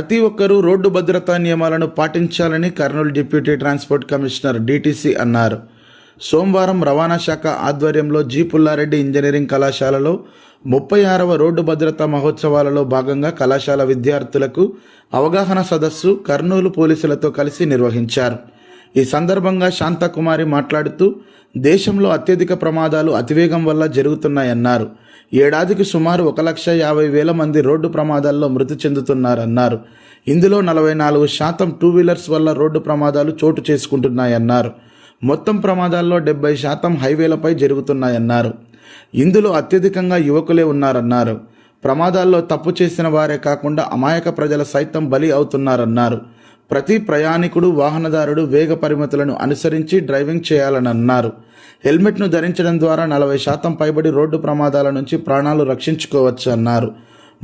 ప్రతి ఒక్కరూ రోడ్డు భద్రతా నియమాలను పాటించాలని Kurnool deputy transport commissioner DTC అన్నారు. సోమవారం రవాణా శాఖ ఆధ్వర్యంలో జి పుల్లారెడ్డి ఇంజనీరింగ్ కళాశాలలో ముప్పై ఆరవ రోడ్డు భద్రతా మహోత్సవాలలో భాగంగా కళాశాల విద్యార్థులకు అవగాహన సదస్సు కర్నూలు పోలీసులతో కలిసి నిర్వహించారు. ఈ సందర్భంగా శాంతకుమారి మాట్లాడుతూ దేశంలో అత్యధిక ప్రమాదాలు అతివేగం వల్ల జరుగుతున్నాయన్నారు. ఏడాదికి సుమారు ఒక లక్ష యాభై వేల మంది రోడ్డు ప్రమాదాల్లో మృతి చెందుతున్నారన్నారు. ఇందులో నలభై నాలుగు శాతం టూ వీలర్స్ వల్ల రోడ్డు ప్రమాదాలు చోటు చేసుకుంటున్నాయన్నారు. మొత్తం ప్రమాదాల్లో డెబ్బై శాతం హైవేలపై జరుగుతున్నాయన్నారు. ఇందులో అత్యధికంగా యువకులే ఉన్నారన్నారు. ప్రమాదాల్లో తప్పు చేసిన వారే కాకుండా అమాయక ప్రజల సైతం బలి అవుతున్నారన్నారు. ప్రతి ప్రయాణికుడు వాహనదారుడు వేగ పరిమితులను అనుసరించి డ్రైవింగ్ చేయాలని అన్నారు హెల్మెట్ను ధరించడం ద్వారా నలభై శాతం పైబడి రోడ్డు ప్రమాదాల నుంచి ప్రాణాలు రక్షించుకోవచ్చు అన్నారు.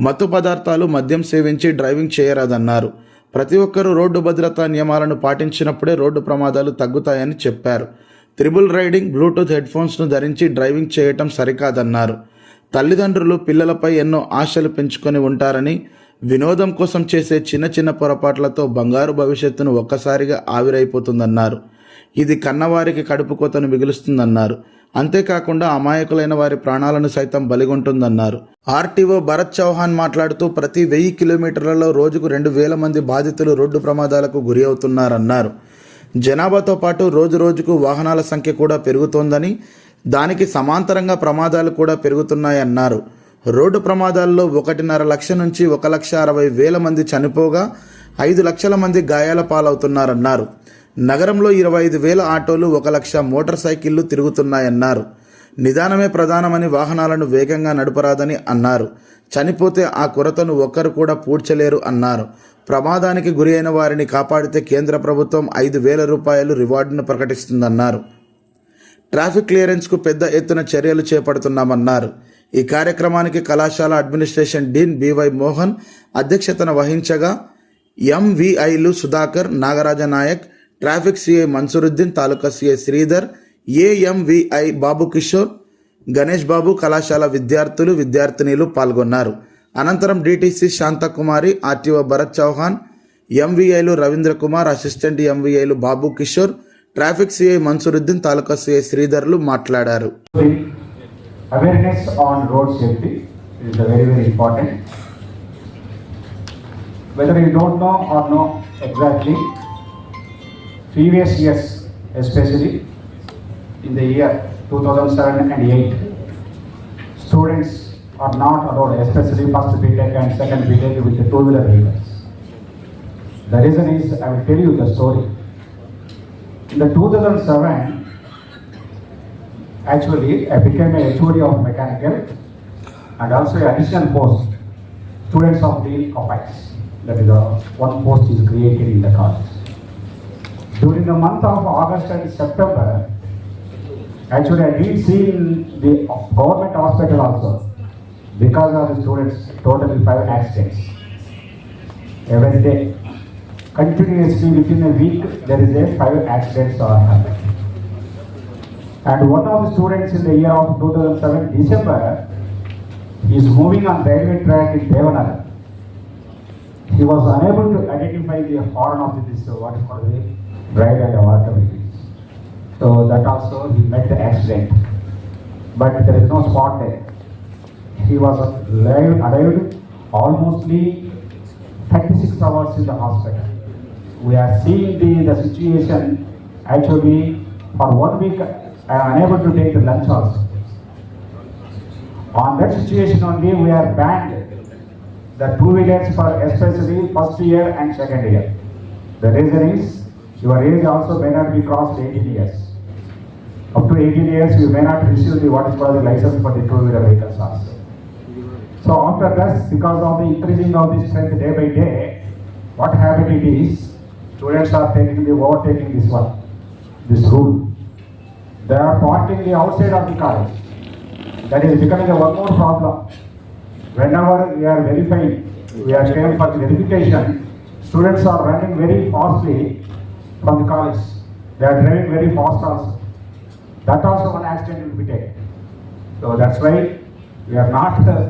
మత్తు పదార్థాలు మద్యం సేవించి డ్రైవింగ్ చేయరాదన్నారు. ప్రతి ఒక్కరూ రోడ్డు భద్రతా నియమాలను పాటించినప్పుడే రోడ్డు ప్రమాదాలు తగ్గుతాయని చెప్పారు. త్రిబుల్ రైడింగ్ బ్లూటూత్ హెడ్ఫోన్స్ను ధరించి డ్రైవింగ్ చేయటం సరికాదన్నారు. తల్లిదండ్రులు పిల్లలపై ఎన్నో ఆశలు పెంచుకొని ఉంటారని వినోదం కోసం చేసే చిన్న చిన్న పొరపాట్లతో బంగారు భవిష్యత్తును ఒక్కసారిగా ఆవిరైపోతుందన్నారు. ఇది కన్నవారికి కడుపు కోతను మిగులుస్తుందన్నారు. అంతేకాకుండా అమాయకులైన వారి ప్రాణాలను సైతం బలిగొంటుందన్నారు. ఆర్టీఓ భరత్ చౌహాన్ మాట్లాడుతూ ప్రతి వెయ్యి కిలోమీటర్లలో రోజుకు రెండు వేల మంది బాధితులు రోడ్డు ప్రమాదాలకు గురి అవుతున్నారన్నారు. జనాభాతో పాటు రోజు రోజుకు వాహనాల సంఖ్య కూడా పెరుగుతోందని దానికి సమాంతరంగా ప్రమాదాలు కూడా పెరుగుతున్నాయన్నారు. రోడ్డు ప్రమాదాల్లో ఒకటిన్నర లక్ష నుంచి ఒక లక్ష అరవై వేల మంది చనిపోగా ఐదు లక్షల మంది గాయాల పాలవుతున్నారన్నారు. నగరంలో ఇరవై ఐదు వేల ఆటోలు ఒక లక్ష మోటార్ సైకిళ్ళు తిరుగుతున్నాయన్నారు. నిదానమే ప్రధానమని వాహనాలను వేగంగా నడపరాదని అన్నారు. చనిపోతే ఆ కొరతను ఒక్కరు కూడా పూడ్చలేరు అన్నారు. ప్రమాదానికి గురి అయిన వారిని కాపాడితే కేంద్ర ప్రభుత్వం ఐదు వేల రూపాయలు రివార్డును ప్రకటిస్తుందన్నారు. ట్రాఫిక్ క్లియరెన్స్కు పెద్ద ఎత్తున చర్యలు చేపడుతున్నామన్నారు. ఈ కార్యక్రమానికి కళాశాల అడ్మినిస్ట్రేషన్ డీన్ బివై మోహన్ అధ్యక్షతన వహించగా ఎంవిఐలు Sudhakar Nagaraja Nayak traffic CI Mansooruddin taluka CI Sridhar AMVI Babu Kishore Ganesh Babu కళాశాల విద్యార్థులు విద్యార్థినిలు పాల్గొన్నారు. అనంతరం డిటిసి శాంతకుమారి ఆర్టీఓ భరత్ చౌహాన్ ఎంవిఐలు Ravindra Kumar assistant ఎంవిఐలు Babu Kishore traffic CI Mansooruddin taluka CI శ్రీధర్లు మాట్లాడారు. Awareness on road safety is very very important. Whether you don't know or know exactly, previous years, especially in the year 2007 and 8, students are not allowed, especially first BTEC and second BTEC with the two-wheeler vehicles. The reason is, I will tell you the story. In the 2007, Actually, I became a HOD of mechanical and also a additional post, students of the combines. That is, uh, one post is created in the college. During the month of August and September, actually I did see in the government hospital also, because of the students, totally five accidents. Every day, continuously within a week, there is a five accidents are happening. And one of the students in the year of 2007 December is moving on railway track in Devanagar. He was unable to identify the horn of this, uh, what is called the ride and water vehicles. So that also he met the accident. But there is no spot there. He was arrived, arrived almostly 36 hours in the hospital. We are seeing the, the situation actually for one week Am unable to take the lunch also. On that situation only, we are banned the two wheelers for especially first year and second year. The reason is your age also may not be crossed 18 years. Up to 18 years, you may not receive the what is called the license for the two wheeler vehicles also. So after that, because of the increasing of the strength day by day, what happened it is, students are taking the overtaking this one, this rule. They are parking the outside of the college. That is becoming a one more problem. Whenever we are verifying, we are came for the verification, students are running very fastly from the college. They are driving very fast also. That also one accident will be taken. So that's why we are not uh,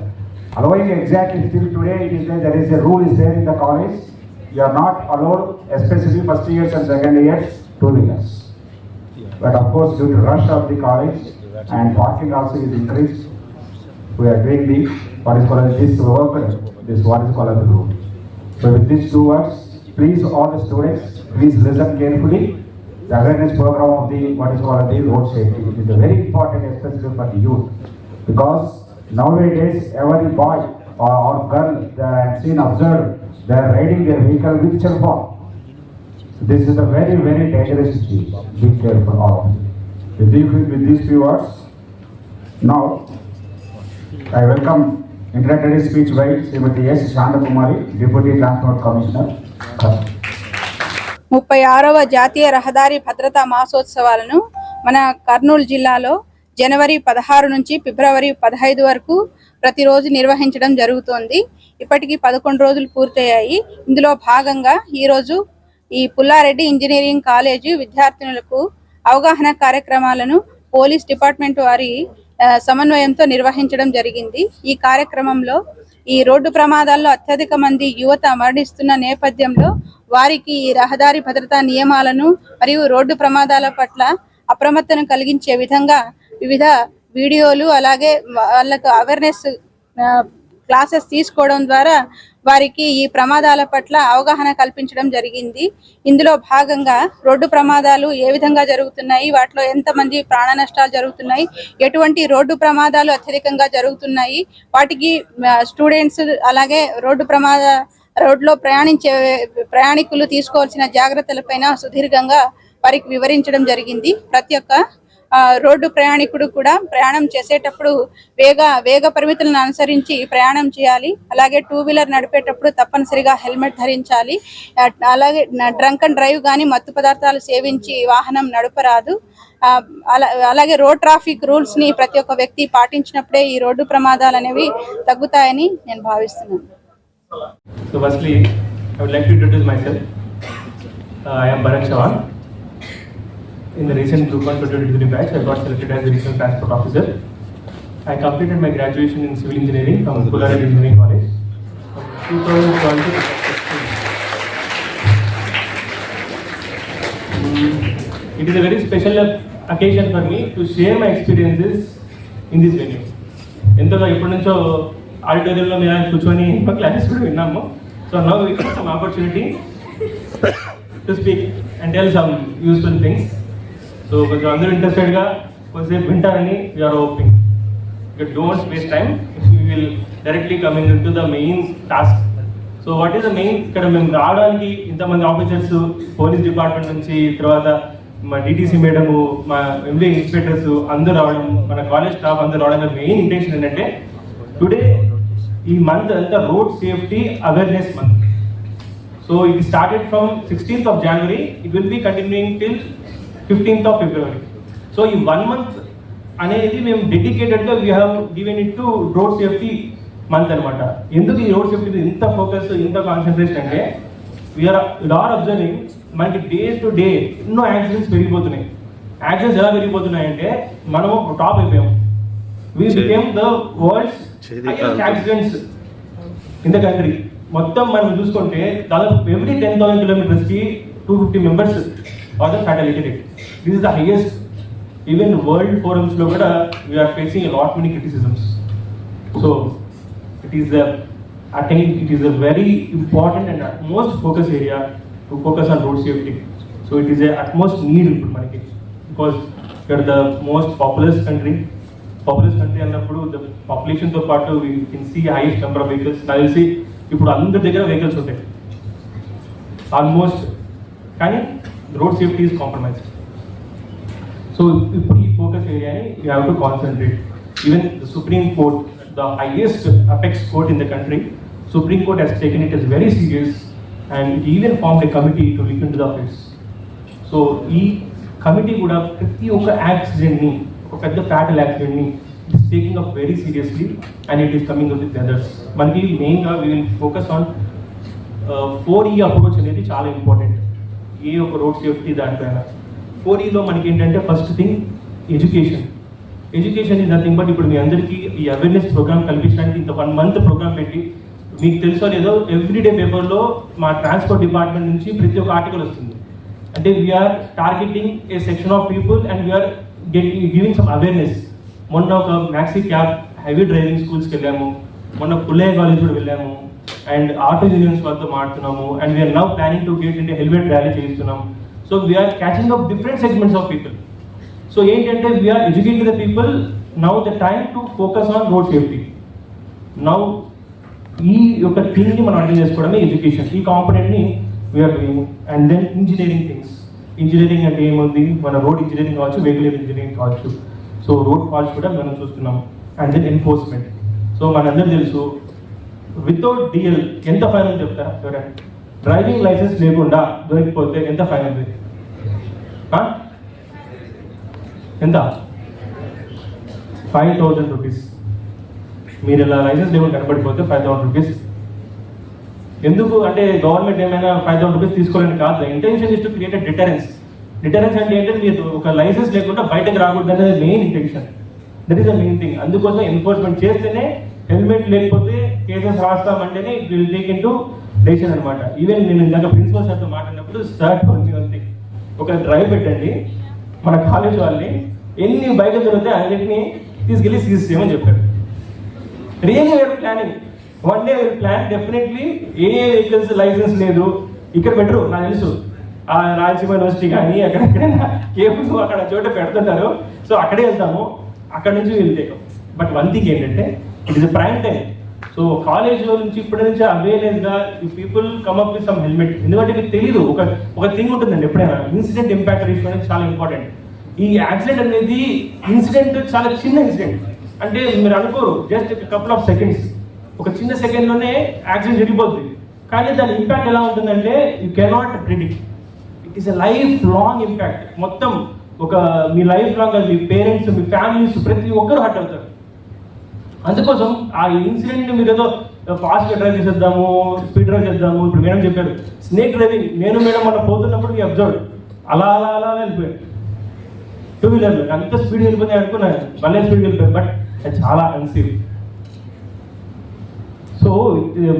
allowing exactly still today it is there, there is a rule is there in the college you are not allowed, especially first years and second years, two wheelers. But of course, due to rush of the college and parking also is increased, we are doing the, what is called this work, this what is called the route. So with these two words, please all the students, please listen carefully. The awareness program of the, what is called the road safety, it is very important especially for the youth. Because nowadays, every boy or, or girl, they are seen observed, they are riding their vehicle with cell phone. This is a very, very dangerous disease. Be careful all of you. With these, with these few words, now I welcome introductory speech by Srimati S. Shandakumari, Deputy Transport Commissioner. ముప్పై ఆరవ జాతీయ రహదారి భద్రతా మాసోత్సవాలను మన కర్నూలు జిల్లాలో జనవరి పదహారు నుంచి ఫిబ్రవరి పదహైదు వరకు ప్రతిరోజు నిర్వహించడం జరుగుతోంది ఇప్పటికీ పదకొండు రోజులు పూర్తయ్యాయి ఇందులో భాగంగా ఈరోజు ఈ పుల్లారెడ్డి ఇంజనీరింగ్ కాలేజీ విద్యార్థినులకు అవగాహన కార్యక్రమాలను పోలీస్ డిపార్ట్మెంట్ వారి సమన్వయంతో నిర్వహించడం జరిగింది. ఈ కార్యక్రమంలో ఈ రోడ్డు ప్రమాదాల్లో అత్యధిక మంది యువత మరణిస్తున్న నేపథ్యంలో వారికి ఈ రహదారి భద్రతా నియమాలను మరియు రోడ్డు ప్రమాదాల పట్ల అప్రమత్తను కలిగించే విధంగా వివిధ వీడియోలు అలాగే వాళ్ళకు అవేర్నెస్ క్లాసెస్ తీసుకోవడం ద్వారా వారికి ఈ ప్రమాదాల పట్ల అవగాహన కల్పించడం జరిగింది. ఇందులో భాగంగా రోడ్డు ప్రమాదాలు ఏ విధంగా జరుగుతున్నాయి వాటిలో ఎంతమంది ప్రాణ నష్టాలు జరుగుతున్నాయి ఎటువంటి రోడ్డు ప్రమాదాలు అత్యధికంగా జరుగుతున్నాయి వాటికి స్టూడెంట్స్ అలాగే రోడ్డు ప్రమాద రోడ్లో ప్రయాణించే ప్రయాణికులు తీసుకోవాల్సిన జాగ్రత్తలపైన సుదీర్ఘంగా వారికి వివరించడం జరిగింది. ప్రతి ఒక్క రోడ్డు ప్రయాణికుడు కూడా ప్రయాణం చేసేటప్పుడు వేగ వేగ పరిమితులను అనుసరించి ప్రయాణం చేయాలి అలాగే టూ వీలర్ నడిపేటప్పుడు తప్పనిసరిగా హెల్మెట్ ధరించాలి అలాగే డ్రంక్ అండ్ డ్రైవ్ కానీ మత్తు పదార్థాలు సేవించి వాహనం నడపరాదు ఆ, అలా- అలాగే రోడ్ ట్రాఫిక్ రూల్స్ని ప్రతి ఒక్క వ్యక్తి పాటించినప్పుడే ఈ రోడ్డు ప్రమాదాలు అనేవి తగ్గుతాయని నేను భావిస్తున్నాను So firstly, I would like to introduce myself. Uh, I am Bharat Chavan. In the recent Group 1 2023 batch, I got selected as a regional transport officer. I completed my graduation in civil engineering from Pulared Engineering College. From 2012 to 2016. It is a very special occasion for me to share my experiences in this venue. ఎంతగా ఎప్పటి నుంచో ఆడిటోరియంలో మేము కూర్చొని classes కూడా విన్నాము so now some opportunity to speak and tell some useful things So కొంచెం అందరూ ఇంట్రెస్టెడ్గా కొద్దిసేపు వింటారని we're hoping you don't waste time you will directly coming in to the main task so what is the main ఇక్కడ మేము రావడానికి ఇంతమంది officers police department నుంచి తర్వాత మా డిటీసీ మేడము మా ఎంబీ ఇన్స్పెక్టర్స్ అందరూ రావడం మన కాలేజ్ స్టాఫ్ అందరూ రావడం మెయిన్ ఇంటెన్షన్ ఏంటంటే టుడే ఈ మంత్ అంతా road safety awareness month so ఇది started from sixteenth of January it will be continuing till fifteenth of February so ఈ వన్ మంత్ అనేది మేము డెడికేటెడ్గా we have given it to road safety month అనమాట ఎందుకు ఈ రోడ్ సేఫ్టీ ఇంత focus ఇంత కాన్సన్ట్రేషన్ అంటే వీఆర్ ఆర్ అబ్జర్వింగ్ మనకి డే టు డే ఎన్నో యాక్సిడెంట్స్ పెరిగిపోతున్నాయి. యాక్సిడెంట్స్ ఎలా పెరిగిపోతున్నాయి అంటే మనము టాప్ అయిపోయాం. We became the world's accidents in the country మొత్తం మనం చూసుకుంటే దాదాపు every ten thousand కిలోమీటర్స్కి two fifty members are the fatality rate this is the highest even world ఫోరమ్స్లో కూడా we're facing lot many criticisms so it is the I think it is a very important and utmost focus area to focus on road safety. So it is a utmost need ఇప్పుడు మనకి because we are the most populous country. Populous country అన్నప్పుడు the population తో పాటు we can see highest number of vehicles. నాకు తెలిసి ఇప్పుడు అందరి దగ్గర వెహికల్స్ ఉంటాయి ఆల్మోస్ట్ కానీ road safety is compromise so ఇప్పుడు ఈ ఫోకస్ ఏరియాని you have to concentrate even the supreme court the highest apex court in the country supreme court has taken it is very serious and it even form a committee to look in to the affairs so ఈ committee కూడా ప్రతి ఒక్క యాక్సిడెంట్ని ఒక పెద్ద fatal యాక్సిడెంట్ని it's taking up very seriously and it is coming with others మనకి మెయిన్గా we will focus on four E approach అనేది చాలా ఇంపార్టెంట్ ఏ ఒక రోడ్ సేఫ్టీ దానిపైన ఫోర్ ఈలో మనకి ఏంటంటే first thing education education is nothing but ఇప్పుడు మీ అందరికీ ఈ అవేర్నెస్ ప్రోగ్రామ్ కల్పించడానికి ఇంత వన్ మంత్ ప్రోగ్రామ్ పెట్టి మీకు తెలుసో లేదో ఎవ్రీడే పేపర్లో మా ట్రాన్స్పోర్ట్ డిపార్ట్మెంట్ నుంచి ప్రతి ఒక్క ఆర్టికల్ వస్తుంది. అంటే we're targeting a section of people and we're get giving some awareness మొన్న ఒక మ్యాక్సీ క్యాబ్ హెవీ డ్రైవింగ్ స్కూల్స్కి వెళ్ళాము. మొన్న పుల్లయ్య కాలేజ్ కూడా వెళ్ళాము. అండ్ ఆటో యూనియన్స్ వాళ్ళతో మాట్లాడుతున్నాము. And we're now planning to get అంటే హెల్మెట్ ర్యాలీ చేస్తున్నాము so we're catching up different segments of people so ఏంటంటే we're educating the people now the time to focus on road safety now ఈ యొక్క థింగ్ని మనం అర్థం చేసుకోవడమే ఎడ్యుకేషన్. ఈ కాంపనెంట్ని we're doing and then engineering things engineering అంటే ఏముంది? మన రోడ్ ఇంజనీరింగ్ కావచ్చు వెహికల్ ఇంజనీరింగ్ కావచ్చు. సో రోడ్ ఫాల్స్ కూడా మనం చూస్తున్నాం. అండ్ దెన్ ఎన్ఫోర్స్మెంట్ సో మనందరూ తెలుసు వితౌట్ డిఎల్ ఎంత ఫైన్ చెప్తారా? ఎవరైనా? డ్రైవింగ్ లైసెన్స్ లేకుండా దొరికిపోతే ఎంత ఫైన్ ఉంది ఎంత? Five thousand rupees. మీరు ఇలా లైసెన్స్ లేకుండా కనబడిపోతే ఫైవ్ థౌసండ్ రూపీస్. ఎందుకు? అంటే గవర్నమెంట్ ఏమైనా ఫైవ్ థౌసండ్ రూపీస్ తీసుకోవాలని కాదు. Intention is to create deterrence deterrence అంటే ఏంటంటే మీరు ఒక లైసెన్స్ లేకుండా బయటకు రాకూడదు. అనేది main intention that is the main thing అందుకోసం ఎన్ఫోర్స్మెంట్ చేస్తేనే హెల్మెట్ లేకపోతే cases రాస్తామంటేనే will take in to decision అనమాట ఈవెన్ నేను ఇందాక ప్రిన్సిపల్ సార్తో మాట్లాడినప్పుడు సార్ ఉంది ఒక డ్రైవ్ పెట్టండి. మన కాలేజ్ వాళ్ళని ఎన్ని బైకులు దొరికితే అన్నింటినీ తీసుకెళ్ళి సీజ్ చేయమని చెప్పారు really we're planning one day we're plan definitely ఏ వెహికల్స్ లైసెన్స్ లేదు. ఇక్కడ పెట్టరు నాకు తెలుసు. ఆ రాయలసీమ యూనివర్సిటీ కానీ ఎక్కడెక్కడైనా కేబుల్స్ అక్కడ చోట పెడుతుంటారు. సో అక్కడే వెళ్తాము. అక్కడ నుంచి వెళ్తే. బట్ వన్ థింగ్ ఏంటంటే it is prime time so college నుంచి ఇప్పటి నుంచి అవేర్నెస్గా ఈ people come up with some helmet ఎందుకంటే మీకు తెలియదు ఒక ఒక థింగ్ ఉంటుందండి ఎప్పుడైనా. ఇన్సిడెంట్ ఇంపాక్ట్ రేషియో అనేది చాలా ఇంపార్టెంట్ ఈ యాక్సిడెంట్ అనేది ఇన్సిడెంట్ చాలా చిన్న ఇన్సిడెంట్ అంటే మీరు అనుకోరు జస్ట్ కపుల్ ఆఫ్ సెకండ్స్ ఒక చిన్న సెకండ్లోనే యాక్సిడెంట్ జరిగిపోతుంది కానీ దాని ఇంపాక్ట్ ఎలా ఉంటుందంటే you cannot predict it is a life long impact మొత్తం ఒక మీ లైఫ్ లాంగ్ మీ పేరెంట్స్ మీ ఫ్యామిలీస్ ప్రతి ఒక్కరు హర్ట్ అవుతారు. అందుకోసం ఆ ఇన్సిడెంట్ మీరు ఏదో ఫాస్ట్ డ్రైవ్ చేసేద్దాము స్పీడ్ డ్రైవ్ చేద్దాము. ఇప్పుడు మేడం చెప్పాడు స్నేక్ డ్రైవింగ్ నేను మేడం మన పోతున్నప్పుడు మీ అబ్జర్వ్ అలా అలా అలా వెళ్ళిపోయాడు. టూ వీలర్లో అంత స్పీడ్ వెళ్ళిపోయింది అనుకున్నాను భలే స్పీడ్ వెళ్ళిపోయాయి బట్ అది చాలా అన్సేఫ్ సో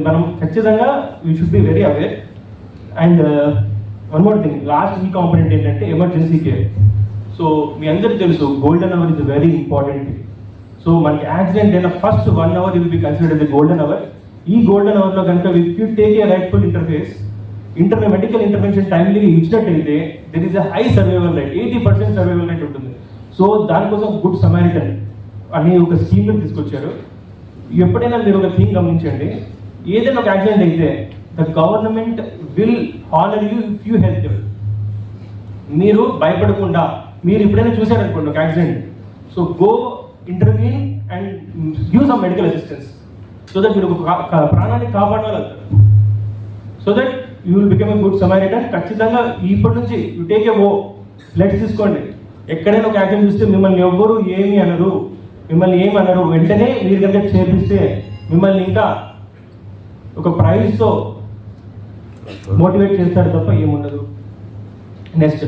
మనం ఖచ్చితంగా you should be very aware and one more thing last ఈ కాంపనెంట్ ఏంటంటే ఎమర్జెన్సీ కేర్ సో మీ అందరికీ తెలుసు golden hour is very important so మనకి యాక్సిడెంట్ అయిన ఫస్ట్ వన్ అవర్ ఇది be considered the golden hour ఈ గోల్డెన్ అవర్లో కనుక with you take a rightful interface inter medical intervention టైమ్లీగా ఇచ్చినట్టయితే there is a high survival rate eighty percent survival rate ఉంటుంది. So దానికోసం good Samaritan అనే ఒక స్కీమ్ని తీసుకొచ్చారు. ఎప్పుడైనా మీరు ఒక థీమ్ గమనించండి. ఏదైనా ఒక యాక్సిడెంట్ అయితే the government will honour you if you help మీరు భయపడకుండా మీరు ఎప్పుడైనా చూసారనుకోండి ఒక accident so go intervene and give some medical assistance so that మీరు ఒక ప్రాణాన్ని కాపాడగలుగుతారు so that you will become a good Samaritan ఖచ్చితంగా ఇప్పటి నుంచి you take a oh let's తీసుకోండి. ఎక్కడైనా ఒక యాక్సిడెంట్ చూస్తే మిమ్మల్ని ఎవ్వరు ఏమి అనరు. మిమ్మల్ని ఏమి అనరు. వెంటనే మీరు కనుక చేపిస్తే మిమ్మల్ని ఇంకా ఒక ప్రైజ్తో మోటివేట్ చేస్తారు తప్ప ఏముండదు. నెక్స్ట్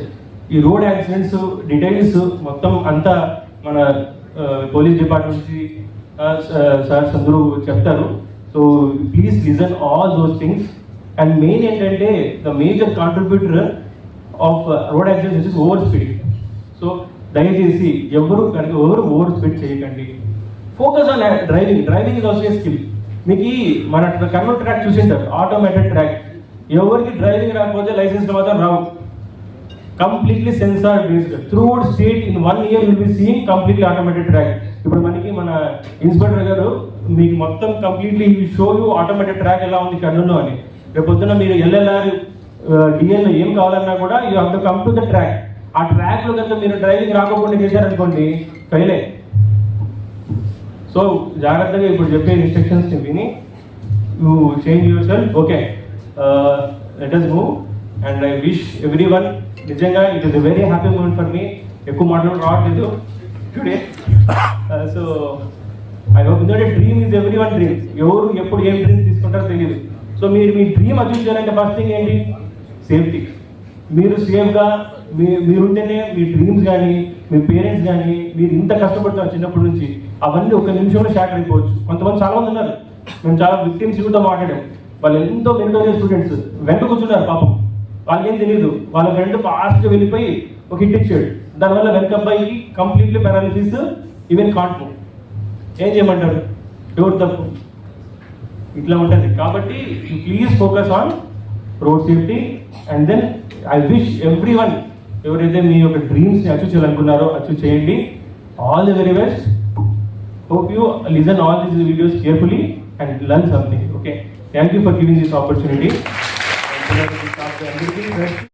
ఈ రోడ్ యాక్సిడెంట్స్ డీటెయిల్స్ మొత్తం అంతా మన పోలీస్ డిపార్ట్మెంట్ నుంచి సార్స్ అందరూ చెప్తారు. So please listen all those things and main ఏంటంటే the major contributor of road accidents is over speed so దయచేసి ఎవరు కనుక ఎవరు ఓవర్ స్పీడ్ చేయకండి. Focus on driving driving is also skill మీకు ఈ మన కర్నూలు ట్రాక్ చూసింటారు. ఆటోమేటెడ్ ట్రాక్ ఎవరికి డ్రైవింగ్ రాకపోతే లైసెన్స్ మాత్రం రావు. Completely sensor based through state in one year will be seeing completely automated track ఇప్పుడు మనకి మన ఇన్స్పెక్టర్ గారు మీకు మొత్తం completely show you automated track ఎలా ఉంది కర్నూలు అని. రేపు పొద్దున్న మీరు ఎల్ఎల్ఆర్ డిఎల్ ఏం కావాలన్నా కూడా you have to come to the track ఆ ట్రాక్లో కనుక మీరు డ్రైవింగ్ రాకపోకుండా చేశారనుకోండి ఫెయిలే సో జాగ్రత్తగా ఇప్పుడు చెప్పే ఇన్స్ట్రక్షన్స్ విని you change yourself okay let us move and I wish everyone నిజంగా it is very happy moment for me ఎక్కువ మాట్లాడడం రావట్లేదు టుడే సో ఐ హోప్ ఎందుకంటే dream is everyone dream ఎవరు ఎప్పుడు ఏం డ్రీమ్ తీసుకుంటారో తెలియదు. సో మీరు మీ డ్రీమ్ అచీవ్ చేయాలంటే ఫస్ట్ థింగ్ ఏంటి? సేఫ్టీ మీరు సేఫ్గా మీ మీరుంటేనే మీ డ్రీమ్స్ కానీ మీ పేరెంట్స్ కానీ మీరు ఇంత కష్టపడుతున్నారు చిన్నప్పటి నుంచి. అవన్నీ ఒక నిమిషంలో షాక్ అయిపోవచ్చు. కొంతమంది చాలా మంది ఉన్నారు. మేము చాలా విక్టిమ్స్ కూడా మాట్లాడాం. వాళ్ళు ఎంతో మెరిటోరియస్ స్టూడెంట్స్ వెంట కూర్చున్నారు పాపం. వాళ్ళకేం తెలియదు వాళ్ళ ఫ్రెండ్ ఫాస్ట్గా వెళ్ళిపోయి ఒక హిట్ ఇచ్చాడు. దానివల్ల వెనక అబ్బాయికి కంప్లీట్లీ పారాలిసిస్ ఈవెన్ కాంట్ ఏం చేయమంటాడు? డోర్ తప్పు? ఇట్లా ఉంటుంది. కాబట్టి please focus on road safety and then I wish everyone ఎవరైతే మీ యొక్క డ్రీమ్స్ని అచీవ్ చేయాలనుకున్నారో అచీవ్ చేయండి. All the very best hope you listen all these videos carefully and learn something okay thank you for giving this opportunity Yani